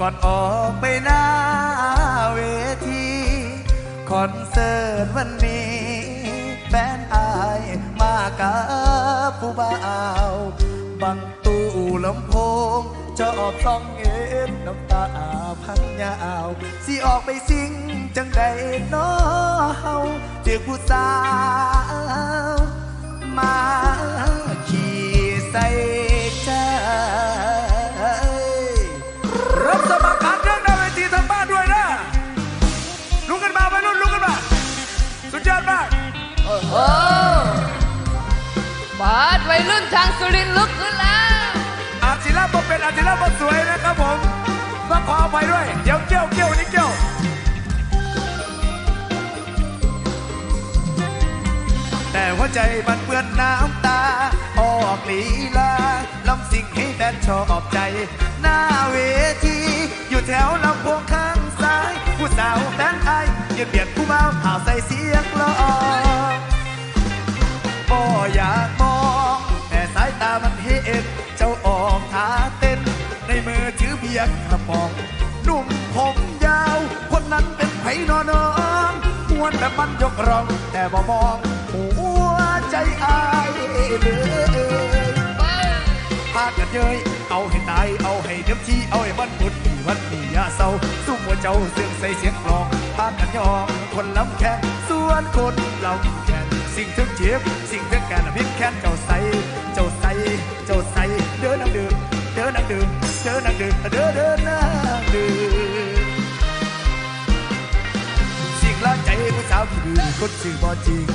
ก่อนออกไปหน้าเวที คอนเสิร์ตวันนี้แฟนอายมากับผู้บ่าวบังตู้ลำโพงจะอบซองเอ็นน้ำตาพังยาวสิออกไปสิงจังใดน้อเฮาเจอผู้สาว บาดวัยรุ่นทางสุรินทร์ลุกขึ้นแล้วอาศิลปะเป็นอาศิลปะสวยนะครับผมต้องขออภัยด้วย เดี๋ยวเกี้ยวเกี้ยวนี่เกี้ยวแต่หัวใจมันเปื้อนน้ำตา ออกลีลาลำสิ่งให้แฟนชอบใจ หน้าเวที อยู่แถวลำโพงข้างซ้าย ผู้สาวแฟนไอายยืนเบียดผู้บ่าวข่าวใส่สี อยากมอง แต่สายตามันเห็นเจ้าออกท่าเต้น ในมือถือเบียร์กระป๋องหนุ่มผมยาว คนนั้นเป็นไผ่นอนองมวนแบบมันยกรอง แต่บ่มองหัวใจอายเลยพากันเย้ยเอาให้ตาย เอาให้เต็มที่ เอาให้มันหมดปีวันปียาเศร้าสู้หัวเจ้าเสื่องใส่เสียงกลองพากันยองคนลำแค่ส่วนคนลำแค่สิ่งทึกเจ็บสิ่งทึก ค้นเจ้าใสเจ้าใสเจ้าใสเดินนังดื่มเดินนังดื่มเดินนังดื่มเดินเดินนังดื่มสิ่งละใจผู้สาวที่ดีคนสื่อบ่จริง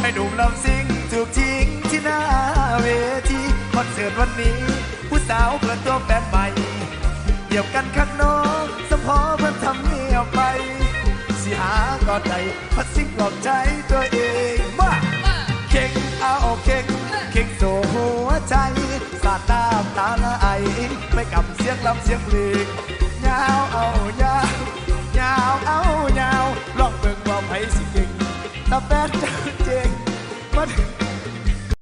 ให้หนุ่มลำซิงถูกทิ้งที่หน้าเวทีคอนเสิร์ตวันนี้ ผู้สาวเปิดตัวแฟนใหม่เดี่ยวกันข้างนอกสมพอ อดไหลพัดสิกหลอกใจตัวเองว่าเข่งเอาเข่งเข่งโซหัวใจสาดน้ำตาละไอไม่กลับเสียงลำเสียงเพลงยาวเอายาวยาวเอายาวลองเบิ่งว่าไผสิเก่งตาแฟนเจ้าเจง